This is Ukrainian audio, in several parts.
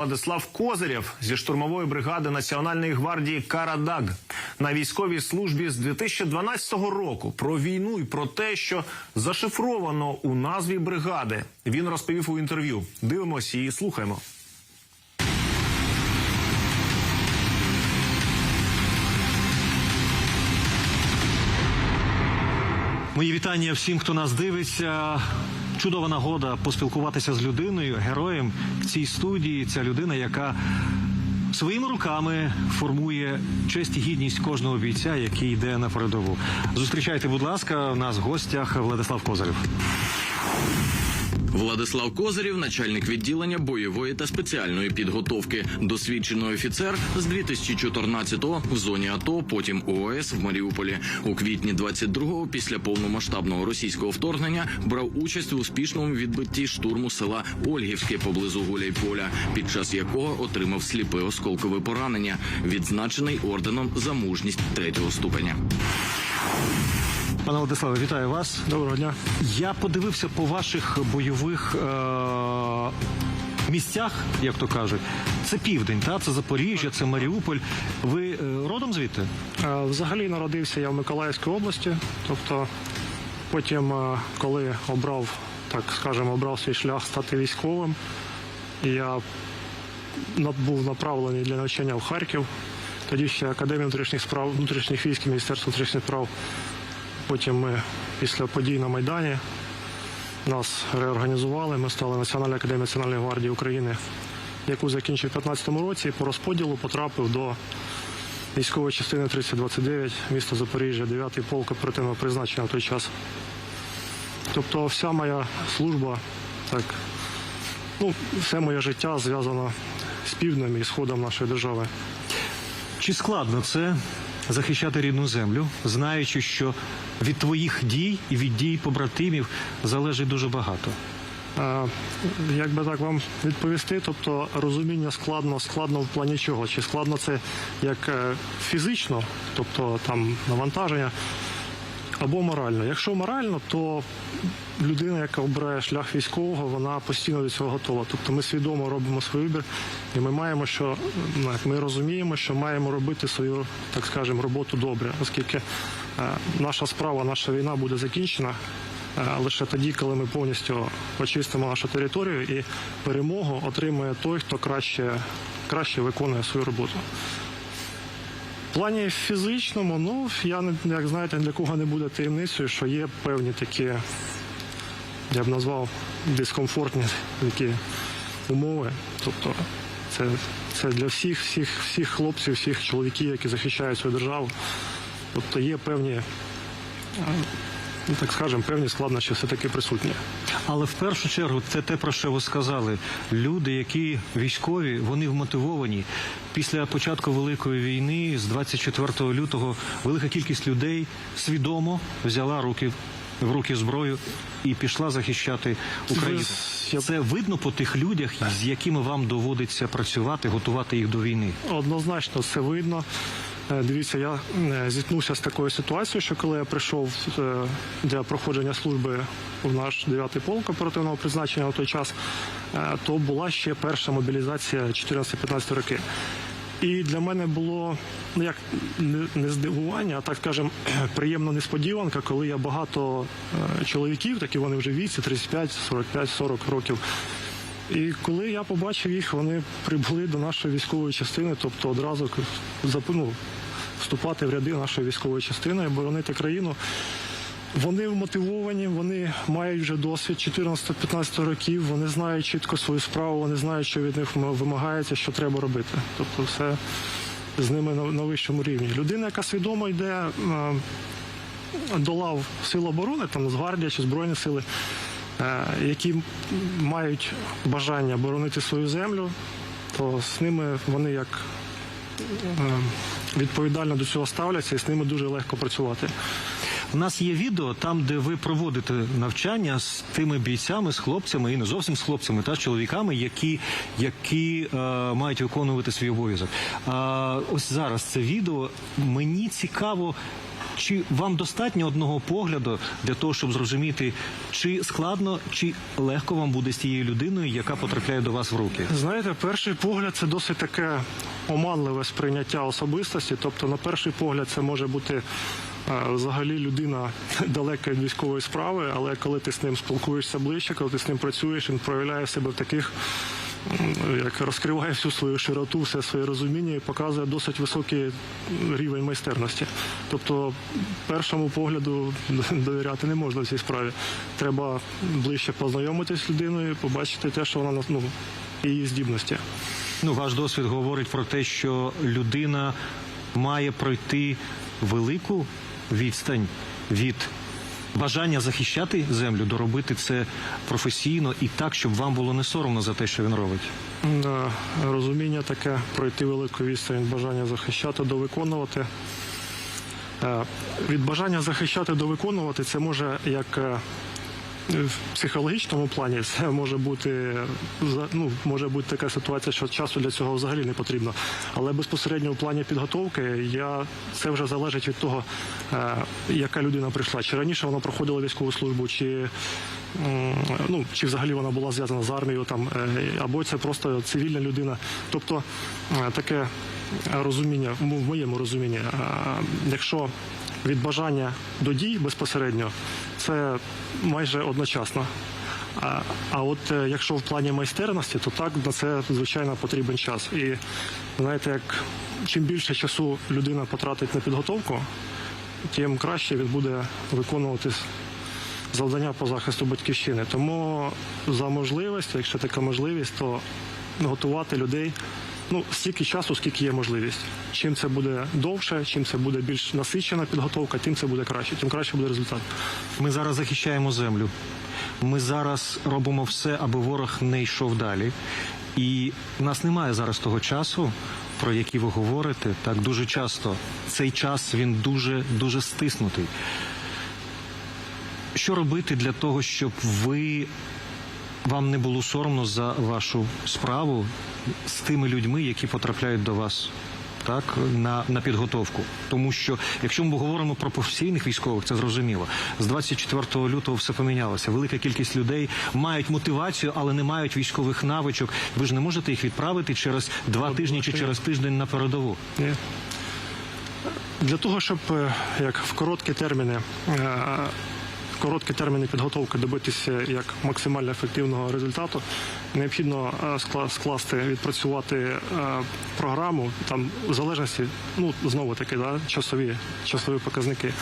Владислав Козирєв зі штурмової бригади Національної гвардії Карадаг на військовій службі з 2012 року про війну і про те, що зашифровано у назві бригади. Він розповів у інтерв'ю. Дивимося і слухаємо. Мої вітання всім, хто нас дивиться. Чудова нагода поспілкуватися з людиною, героєм в цій студії. Ця людина, яка своїми руками формує честь і гідність кожного бійця, який йде на передову. Зустрічайте, будь ласка, у нас в гостях Владислав Козарів. Владислав Козирів, начальник відділення бойової та спеціальної підготовки, досвідчений офіцер з 2014-го в зоні АТО, потім ООС в Маріуполі. У квітні 22-го, після повномасштабного російського вторгнення, брав участь у успішному відбитті штурму села Ольгівське поблизу Гуляйполя, під час якого отримав сліпе осколкове поранення, відзначений орденом за мужність третього ступеня. Пане Владиславе, вітаю вас. Доброго дня. Я подивився по ваших бойових е- місцях, як то кажуть. Це південь, та це Запоріжжя, це Маріуполь. Ви е, родом звідти? Е, Взагалі народився я в Миколаївській області. Тобто, потім, е, коли обрав, так скажемо, обрав свій шлях стати військовим, я був направлений для навчання в Харків. Тоді ще Академія внутрішніх справ, внутрішніх військ, Міністерство внутрішніх справ. Потім ми після подій на Майдані нас реорганізували. Ми стали Національною академією Національної гвардії України, яку закінчив у 2015 році. По розподілу потрапив до військової частини 3029, місто Запоріжжя, 9-й полк оперативного призначення в той час. Тобто вся моя служба, так, ну, все моє життя зв'язано з півднем і сходом нашої держави. Чи складно це захищати рідну землю, знаючи, що від твоїх дій і від дій побратимів залежить дуже багато? Як би так вам відповісти, тобто розуміння складно, складно в плані чого? Чи складно це як е, фізично, тобто там навантаження, або морально. Якщо морально, то людина, яка обирає шлях військового, вона постійно до цього готова. Тобто ми свідомо робимо свій вибір, і ми маємо, що ну, ми розуміємо, що маємо робити свою, так скажемо, роботу добре, оскільки е, наша справа, наша війна буде закінчена. е, Лише тоді, коли ми повністю очистимо нашу територію і перемогу отримує той, хто краще, краще виконує свою роботу. В плані фізичному, ну я як знаєте, для кого не буде таємницею, що є певні такі, я б назвав дискомфортні такі умови. Тобто це, це для всіх, всіх, всіх хлопців, всіх чоловіків, які захищають свою державу. Тобто є певні, ну, так скажемо, певні складнощі все-таки присутні. Але в першу чергу це те, про що ви сказали. Люди, які військові, вони вмотивовані. Після початку великої війни з 24 лютого велика кількість людей свідомо взяла руки в руки зброю і пішла захищати Україну. Це видно по тих людях, з якими вам доводиться працювати, готувати їх до війни. Однозначно це видно. Е, Дивіться, я е, зіткнувся з такою ситуацією, що коли я прийшов е, для проходження служби в наш 9-й полк оперативного призначення на той час, то була ще перша мобілізація 14-15 роки. І для мене було ну як не, здивування, а так скажемо, приємна несподіванка, коли я багато е, чоловіків, такі вони вже віці 35, 45, 40 років. І коли я побачив їх, вони прибули до нашої військової частини, тобто одразу ну, вступати в ряди нашої військової частини, і боронити країну. Вони вмотивовані, вони мають вже досвід 14-15 років, вони знають чітко свою справу, вони знають, що від них вимагається, що треба робити. Тобто все з ними на, вищому рівні. Людина, яка свідомо йде до лав сил оборони, там Нацгвардія чи Збройні сили, е, які мають бажання боронити свою землю, то з ними вони як е, відповідально до цього ставляться і з ними дуже легко працювати. У нас є відео там, де ви проводите навчання з тими бійцями, з хлопцями і не зовсім з хлопцями, та з чоловіками, які, які е, мають виконувати свій обов'язок. А ось зараз це відео. Мені цікаво. Чи вам достатньо одного погляду для того, щоб зрозуміти, чи складно, чи легко вам буде з тією людиною, яка потрапляє до вас в руки? Знаєте, перший погляд це досить таке оманливе сприйняття особистості. Тобто, на перший погляд, це може бути е, взагалі людина далека від військової справи, але коли ти з ним спілкуєшся ближче, коли ти з ним працюєш, він проявляє себе в таких. Як розкриває всю свою широту, все своє розуміння і показує досить високий рівень майстерності. Тобто, першому погляду довіряти не можна в цій справі. Треба ближче познайомитись з людиною, побачити те, що вона ну, її здібності. Ну, ваш досвід говорить про те, що людина має пройти велику відстань від бажання захищати землю, доробити це професійно і так, щоб вам було не соромно за те, що він робить. Да, розуміння таке пройти велику відстань від бажання захищати до виконувати. Е, Від бажання захищати до виконувати це може як е, в психологічному плані це може бути ну, може бути така ситуація, що часу для цього взагалі не потрібно. Але безпосередньо в плані підготовки я це вже залежить від того, е, яка людина прийшла. Чи раніше вона проходила військову службу, чи ну чи взагалі вона була зв'язана з армією, там е, або це просто цивільна людина. Тобто е, таке розуміння, в моєму розумінні, якщо від бажання до дій безпосередньо, це майже одночасно. А, а от е, якщо в плані майстерності, то так на це звичайно потрібен час. І знаєте, як чим більше часу людина потратить на підготовку, тим краще він буде виконувати завдання по захисту батьківщини. Тому за можливість, якщо така можливість, то готувати людей ну стільки часу, скільки є можливість. Чим це буде довше, чим це буде більш насичена підготовка, тим це буде краще, тим краще буде результат. Ми зараз захищаємо землю. Ми зараз робимо все, аби ворог не йшов далі. І в нас немає зараз того часу, про який ви говорите. Так дуже часто цей час він дуже дуже стиснутий. Що робити для того, щоб ви вам не було соромно за вашу справу з тими людьми, які потрапляють до вас? Так, на, на підготовку, тому що якщо ми говоримо про професійних військових, це зрозуміло. З 24 лютого все помінялося. Велика кількість людей мають мотивацію, але не мають військових навичок. Ви ж не можете їх відправити через два тижні чи через тиждень на передову. Ні. Для того, щоб е, як в короткі терміни, е, короткі терміни підготовки добитися як максимально ефективного результату, необхідно е, скласти, відпрацювати е, програму там в залежності, ну знову таки, да, часові, часові показники.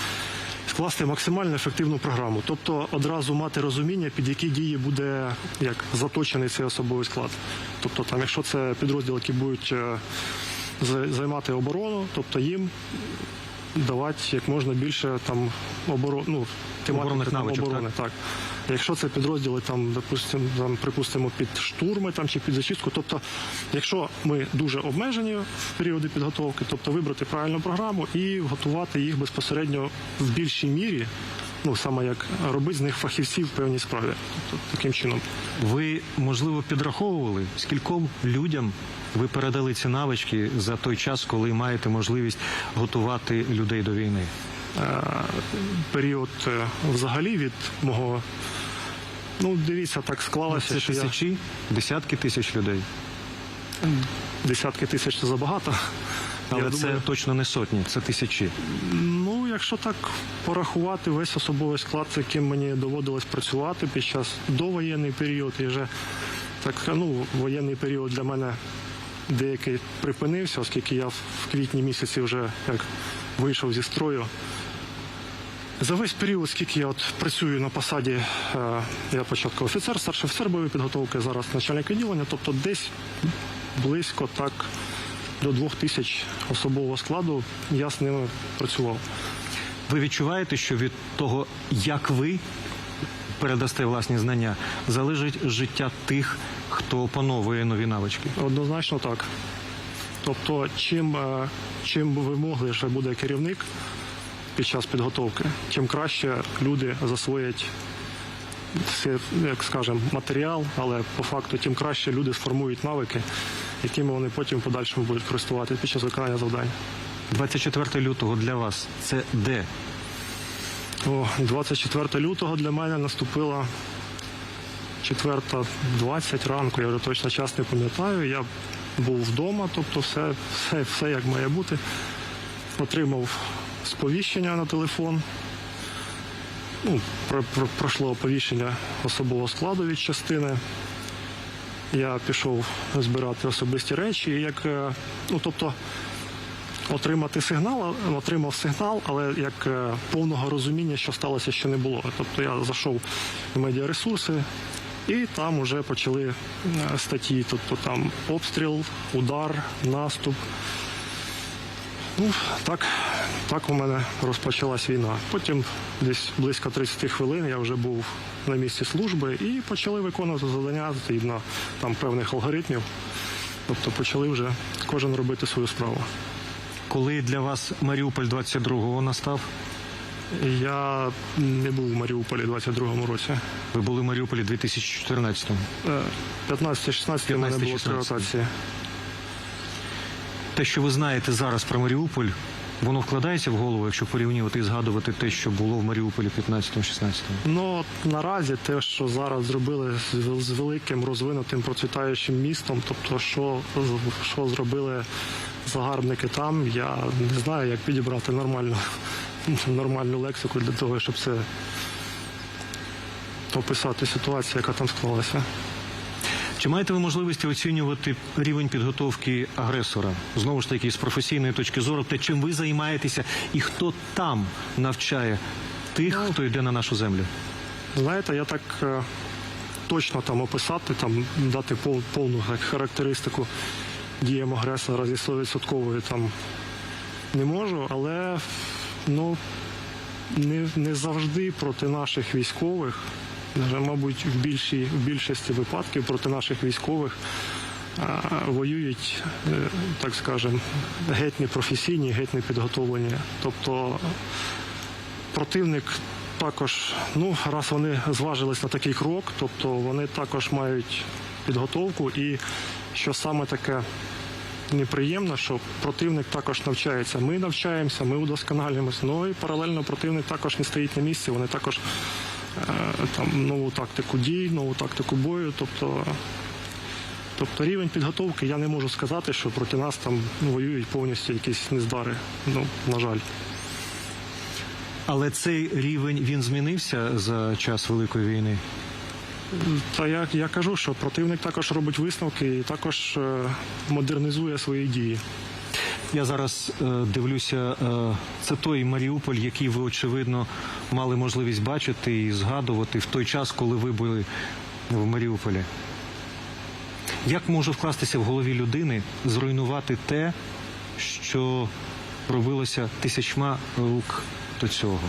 Скласти максимально ефективну програму, тобто одразу мати розуміння, під які дії буде як заточений цей особовий склад. Тобто, там, якщо це підрозділи, які будуть е, займати оборону, тобто їм давати як можна більше там оборон, ну, тематики Оборонних там, навичок, оборони. Так. Якщо це підрозділи, там, допустимо, там, припустимо, під штурми там, чи під зачистку, тобто, якщо ми дуже обмежені в періоди підготовки, тобто вибрати правильну програму і готувати їх безпосередньо в більшій мірі, ну саме як робити з них фахівців в певній справі. Тобто таким чином. Ви можливо підраховували, скільком людям ви передали ці навички за той час, коли маєте можливість готувати людей до війни? Е, період е, взагалі від мого. Ну, дивіться, так склалося, Це що я тисячі, десятки тисяч людей. десятки тисяч це забагато. Але я це думаю, точно не сотні, це тисячі. ну, якщо так порахувати весь особовий склад, з яким мені доводилось працювати під час довоєнний період, і вже так, ну, воєнний період для мене деякий припинився, оскільки я в квітні місяці вже як вийшов зі строю. За весь період, скільки я от працюю на посаді, е, я спочатку офіцер, старший офіцер бойової підготовки, зараз начальник відділення, тобто десь близько так до двох тисяч особового складу я з ними працював. Ви відчуваєте, що від того, як ви передасте власні знання, залежить життя тих, хто опановує нові навички? Однозначно так. Тобто, чим, е, чим вимогливіше буде керівник під час підготовки, тим краще люди засвоять все, як скажемо, матеріал, але по факту тим краще люди сформують навики, якими вони потім в подальшому будуть користуватися під час виконання завдань. 24 лютого для вас це де? О, 24 лютого для мене наступила 4.20 ранку, я вже точно час не пам'ятаю. Я був вдома, тобто все, все, все як має бути. Отримав сповіщення на телефон. Ну, про, про, пройшло оповіщення особового складу від частини. Я пішов збирати особисті речі, як, е, ну тобто, отримати сигнал, отримав сигнал, але як е, повного розуміння, що сталося, ще не було. Тобто я зайшов в медіаресурси, і там вже почали е, статті. Тобто там обстріл, удар, наступ. Ну, так, так у мене розпочалась війна. Потім десь близько 30 хвилин я вже був на місці служби і почали виконувати завдання згідно там певних алгоритмів. Тобто почали вже кожен робити свою справу. Коли для вас Маріуполь 22-го настав? Я не був у Маріуполі у 22-му році. Ви були в Маріуполі 2014-му. Е, 15-16 у мене було три ротації. Те, що ви знаєте зараз про Маріуполь, воно вкладається в голову, якщо порівнювати і згадувати те, що було в Маріуполі 15-16? Ну наразі те, що зараз зробили з, з великим розвинутим процвітаючим містом, тобто, що, що зробили загарбники там, я не знаю, як підібрати нормальну, нормальну лексику для того, щоб це описати ситуацію, яка там склалася. Чи маєте ви можливості оцінювати рівень підготовки агресора? Знову ж таки, з професійної точки зору, те, чим ви займаєтеся, і хто там навчає тих, хто йде на нашу землю? Знаєте, я так е, точно там описати, там дати повну характеристику діям агресора зі 100% там не можу, але ну не, не завжди проти наших військових, мабуть, в більшій в більшості випадків проти наших військових воюють, е, так скажемо, геть не професійні, геть не підготовлені. Тобто противник також, ну раз вони зважились на такий крок, тобто вони також мають підготовку, і що саме таке неприємно, що противник також навчається. Ми навчаємося, ми удосконалюємося. Ну і паралельно противник також не стоїть на місці. Вони також е, там нову тактику дій, нову тактику бою. Тобто, тобто рівень підготовки я не можу сказати, що проти нас там воюють повністю якісь нездари. Ну, на жаль. Але цей рівень він змінився за час Великої війни. Та я, я кажу, що противник також робить висновки і також е, модернізує свої дії. Я зараз е, дивлюся, е, це той Маріуполь, який ви очевидно мали можливість бачити і згадувати в той час, коли ви були в Маріуполі. Як може вкластися в голові людини зруйнувати те, що робилося тисячма рук до цього?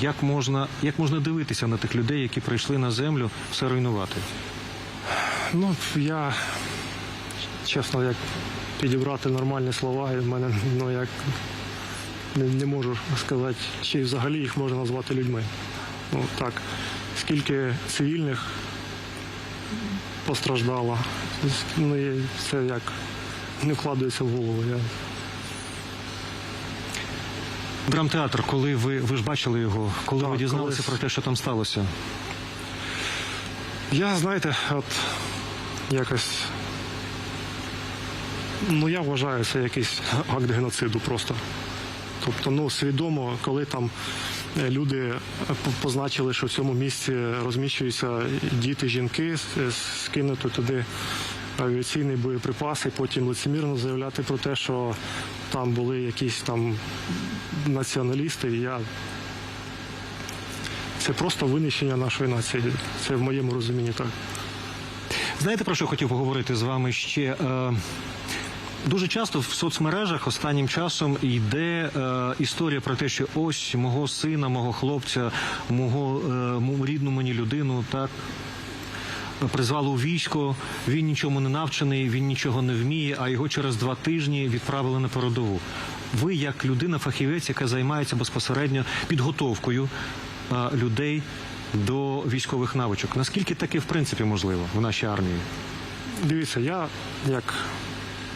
Як можна, як можна дивитися на тих людей, які прийшли на землю все руйнувати? Ну, я чесно, як підібрати нормальні слова, і в мене ну як не, не можу сказати, чи взагалі їх можна назвати людьми. Ну так, скільки цивільних постраждало, ну це як не вкладається в голову. Я Драмтеатр, коли ви, ви ж бачили його, коли ви дізналися колись. про те, що там сталося? Я, знаєте, от якось. Ну, я вважаю, це якийсь акт геноциду просто. Тобто, ну, свідомо, коли там е, люди е, позначили, що в цьому місці розміщуються діти, жінки, с- скинути туди авіаційний боєприпас, і потім лицемірно заявляти про те, що там були якісь там націоналісти. і Я це просто винищення нашої нації. Це в моєму розумінні так. Знаєте, про що хотів поговорити з вами ще? Е, Дуже часто в соцмережах останнім часом йде е, історія про те, що ось мого сина, мого хлопця, мого е, рідну мені людину, так призвали у військо. Він нічому не навчений, він нічого не вміє, а його через два тижні відправили на передову. Ви, як людина, фахівець, яка займається безпосередньо підготовкою людей до військових навичок, наскільки таке в принципі можливо в нашій армії? Дивіться, я як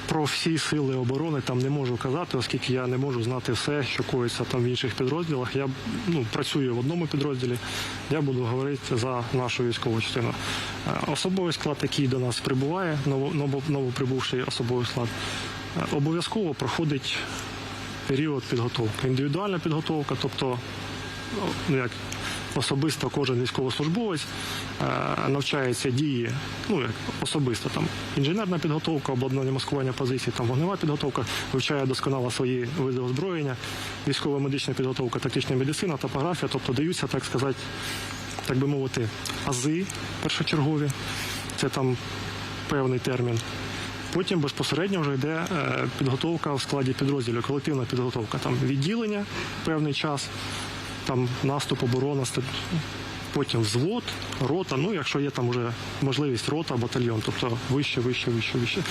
про всі сили оборони там не можу казати, оскільки я не можу знати все, що коїться там в інших підрозділах. Я ну, працюю в одному підрозділі, я буду говорити за нашу військову частину. Е, Особовий склад, який до нас прибуває, ново- ново- новоприбувший особовий склад, е, обов'язково проходить період підготовки. Індивідуальна підготовка, тобто ну, як особисто кожен військовослужбовець е, навчається дії, ну як особисто там інженерна підготовка, обладнання маскування позицій, там вогнева підготовка, вивчає досконало свої види озброєння, військова медична підготовка, тактична медицина, топографія, тобто даються, так сказати, так би мовити, ази першочергові. Це там певний термін. Потім безпосередньо вже йде е, підготовка в складі підрозділів, колективна підготовка. Там відділення певний час, там наступ, оборона, потім взвод, рота. Ну, якщо є там вже можливість рота, батальйон, тобто вище, вище, вище, вище.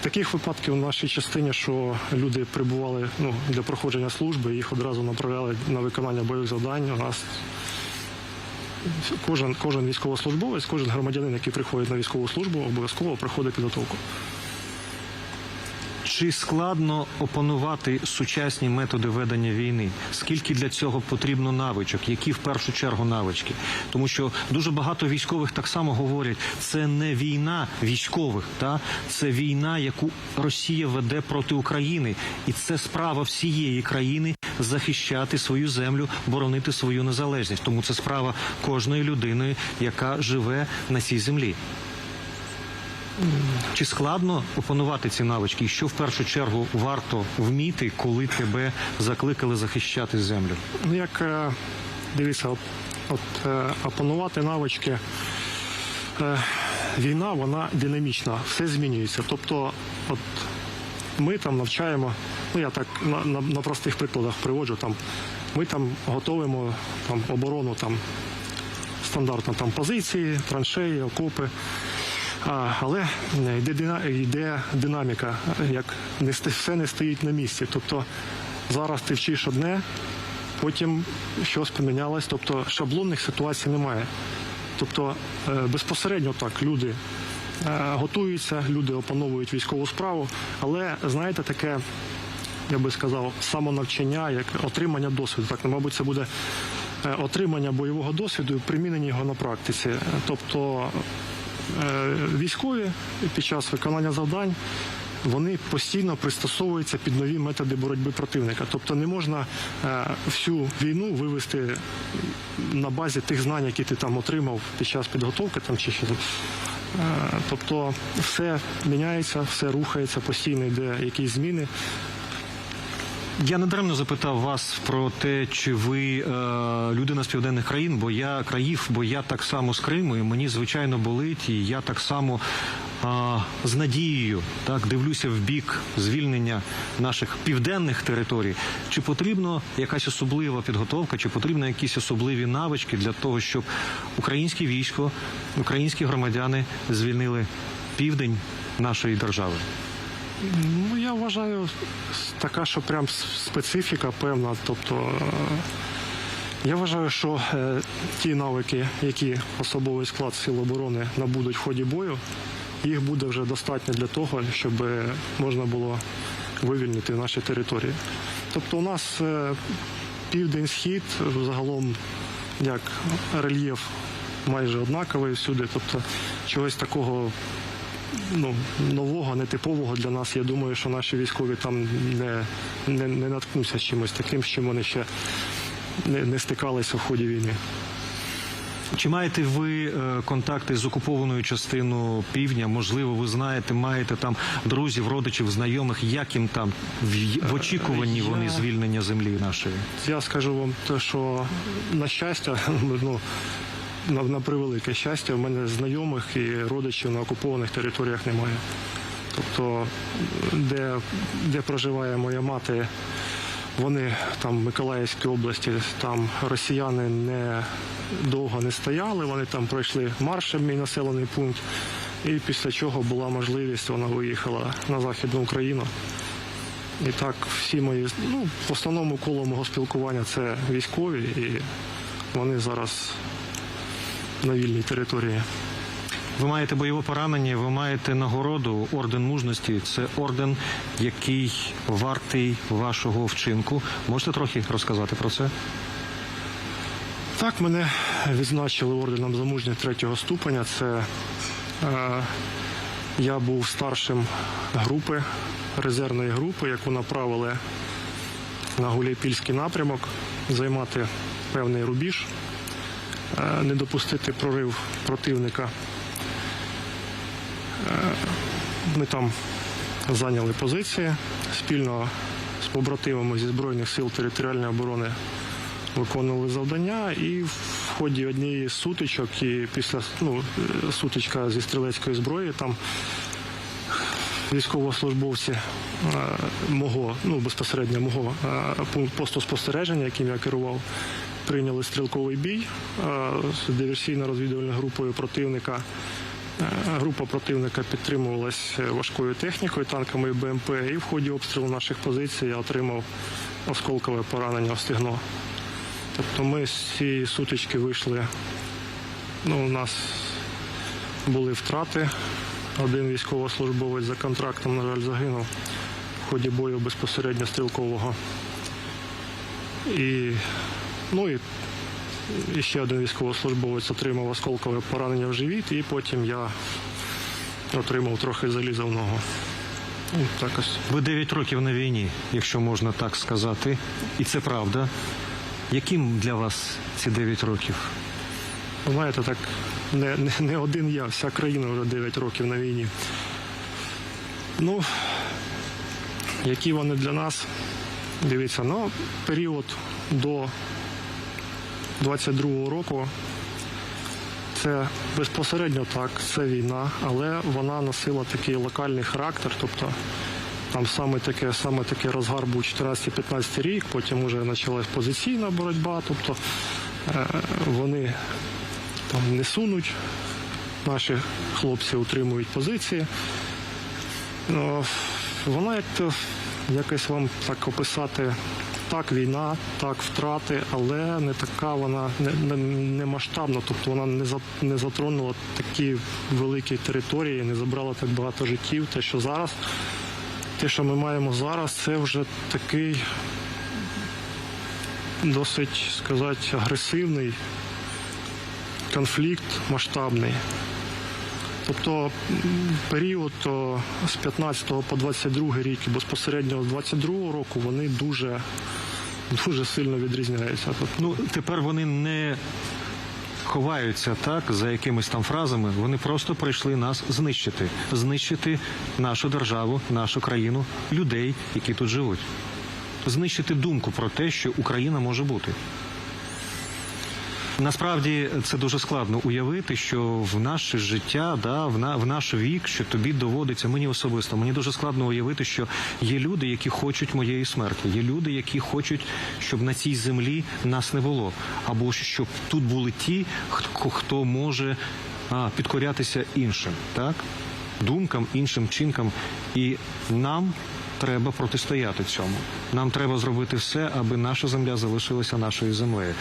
Таких випадків в нашій частині, що люди прибували ну, для проходження служби, їх одразу направляли на виконання бойових завдань. У нас кожен, кожен військовослужбовець, кожен громадянин, який приходить на військову службу, обов'язково проходить підготовку. Чи складно опанувати сучасні методи ведення війни? Скільки для цього потрібно навичок? Які в першу чергу навички? Тому що дуже багато військових так само говорять, це не війна військових, та це війна, яку Росія веде проти України, і це справа всієї країни захищати свою землю, боронити свою незалежність. Тому це справа кожної людини, яка живе на цій землі. Чи складно опанувати ці навички? І що в першу чергу варто вміти, коли тебе закликали захищати землю? Ну, як е, дивіться, от, от е, опанувати навички. Е, війна, вона динамічна, все змінюється. Тобто, от ми там навчаємо, ну я так на, на, на простих прикладах приводжу, там, ми там готуємо там, оборону там, стандартно там, позиції, траншеї, окопи. Але йде, дина- йде динаміка, як не все не стоїть на місці. Тобто зараз ти вчиш одне, потім щось помінялось, тобто шаблонних ситуацій немає. Тобто е, безпосередньо так люди е, готуються, люди опановують військову справу, але знаєте, таке, я би сказав, самонавчання, як отримання досвіду. Так, ну, мабуть, це буде е, отримання бойового досвіду і примінення його на практиці. Е, Тобто е, військові під час виконання завдань вони постійно пристосовуються під нові методи боротьби противника. Тобто не можна е, всю війну вивести на базі тих знань, які ти там отримав під час підготовки там чи ще. Е, Тобто все міняється, все рухається, постійно йде якісь зміни. Я недаремно запитав вас про те, чи ви е, людина з південних країн, бо я країв, бо я так само з Криму, і мені звичайно болить, і я так само е, з надією так дивлюся в бік звільнення наших південних територій. Чи потрібна якась особлива підготовка, чи потрібні якісь особливі навички для того, щоб українське військо, українські громадяни звільнили південь нашої держави? Ну, я вважаю, така, що прям специфіка певна. Тобто, е, я вважаю, що е, ті навики, які особовий склад Сил оборони набудуть в ході бою, їх буде вже достатньо для того, щоб е, можна було вивільнити наші території. Тобто, у нас південь-схід загалом як рельєф майже однаковий всюди. Тобто, чогось такого ну, нового, нетипового для нас. Я думаю, що наші військові там не, не, не наткнуться з чимось таким, з чим вони ще не, не стикалися в ході війни. Чи маєте ви е, контакти з окупованою частиною півдня? Можливо, ви знаєте, маєте там друзів, родичів, знайомих, як їм там в, в очікуванні я- вони звільнення землі нашої? Я скажу вам те, що на щастя, ну, на, на превелике щастя, в мене знайомих і родичів на окупованих територіях немає. Тобто, де, де проживає моя мати, вони там в Миколаївській області, там росіяни не довго не стояли, вони там пройшли маршем мій населений пункт. І після чого була можливість, вона виїхала на Західну Україну. І так, всі мої, ну, в основному коло мого спілкування це військові, і вони зараз на вільній території. Ви маєте бойове поранення, ви маєте нагороду, орден мужності. Це орден, який вартий вашого вчинку. Можете трохи розказати про це? Так, мене відзначили орденом за мужність третього ступеня. Це е, я був старшим групи, резервної групи, яку направили на Гуляйпільський напрямок, займати певний рубіж, не допустити прорив противника. Е, ми там зайняли позиції спільно з побратимами зі Збройних сил територіальної оборони виконували завдання, і в ході однієї з сутичок, і після ну, е, сутичка зі стрілецької зброї, там військовослужбовці е, мого, ну безпосередньо мого е, посту спостереження, яким я керував, прийняли стрілковий бій е, з диверсійно-розвідувальною групою противника. Е, Група противника підтримувалась важкою технікою, танками і БМП, і в ході обстрілу наших позицій я отримав осколкове поранення в стегно. Тобто ми з цієї сутички вийшли. Ну, у нас були втрати. Один військовослужбовець за контрактом, на жаль, загинув в ході бою безпосередньо стрілкового. І, ну, і, і ще один військовослужбовець отримав осколкове поранення в живіт, і потім я отримав трохи заліза в ногу. Ну, так ось. Ви 9 років на війні, якщо можна так сказати, і це правда. Яким для вас ці 9 років? Ви Знаєте, так не, не, не один я, вся країна вже 9 років на війні. Ну, які вони для нас? Дивіться, ну, період до 22-го року це безпосередньо так, це війна, але вона носила такий локальний характер, тобто там саме таке, саме таке розгар був 14-15 рік, потім вже почалась позиційна боротьба, тобто е, вони там не сунуть, наші хлопці утримують позиції. Ну, Вона як то якось вам так описати. Так, війна, так, втрати, але не така вона не, не, масштабна, тобто вона не, за, не затронула такі великі території, не забрала так багато життів. Те, що зараз, те, що ми маємо зараз, це вже такий досить сказати агресивний конфлікт масштабний. Тобто період з 15 по 22 рік і безпосередньо з 22 року вони дуже, дуже сильно відрізняються. Тобто, Ну, тепер вони не ховаються так за якимись там фразами. Вони просто прийшли нас знищити, знищити нашу державу, нашу країну, людей, які тут живуть. Знищити думку про те, що Україна може бути. Насправді це дуже складно уявити, що в наше життя, да, в, на, в наш вік, що тобі доводиться, мені особисто, мені дуже складно уявити, що є люди, які хочуть моєї смерті, є люди, які хочуть, щоб на цій землі нас не було, або щоб тут були ті, хто, хто може а, підкорятися іншим, так? думкам, іншим чинкам. І нам треба протистояти цьому. Нам треба зробити все, аби наша земля залишилася нашою землею.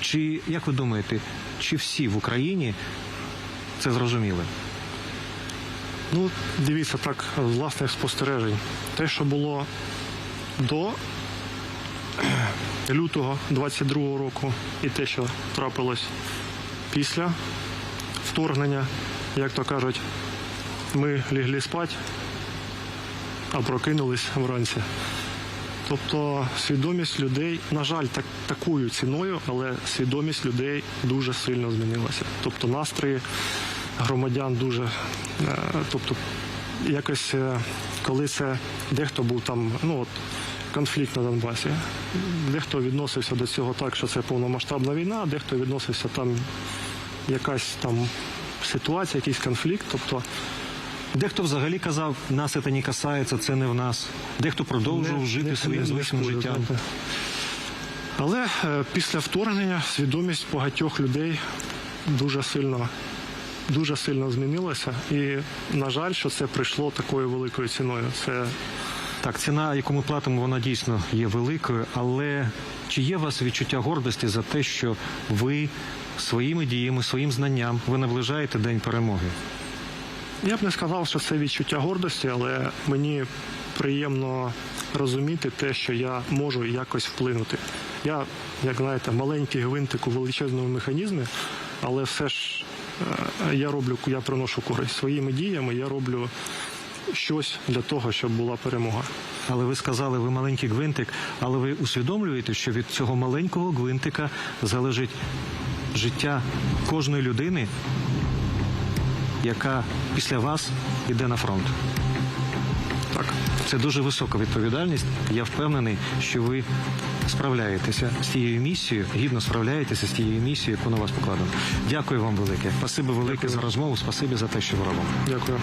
Чи як ви думаєте, чи всі в Україні це зрозуміли? ну, дивіться так, з власних спостережень. Те, що було до лютого 22 року, і те, що трапилось після вторгнення, як то кажуть, ми лігли спати, а прокинулись вранці. Тобто свідомість людей, на жаль, так, такою ціною, але свідомість людей дуже сильно змінилася. Тобто настрої громадян дуже, е, тобто якось е, коли це дехто був там, ну от конфлікт на Донбасі, дехто відносився до цього так, що це повномасштабна війна, а дехто відносився там якась там ситуація, якийсь конфлікт. Тобто Дехто взагалі казав, нас це не касається, це не в нас. Дехто продовжував Не- жити не- своїм не звичним схоже, життям. Але е, після вторгнення свідомість багатьох людей дуже сильно, дуже сильно змінилася. І, на жаль, що це прийшло такою великою ціною. Це Так, ціна, яку ми платимо, вона дійсно є великою, але чи є у вас відчуття гордості за те, що ви своїми діями, своїм знанням ви наближаєте день перемоги. Я б не сказав, що це відчуття гордості, але мені приємно розуміти те, що я можу якось вплинути. Я, як знаєте, маленький гвинтик у величезному механізмі, але все ж е, я роблю, я приношу користь. Своїми діями я роблю щось для того, щоб була перемога. Але ви сказали, ви маленький гвинтик, але ви усвідомлюєте, що від цього маленького гвинтика залежить життя кожної людини, яка після вас йде на фронт. Так. Це дуже висока відповідальність. Я впевнений, що ви справляєтеся з тією місією, гідно справляєтеся з тією місією, яку на вас покладено. Дякую вам велике. Спасибі велике за розмову. Спасибі за те, що ви робимо. Дякую.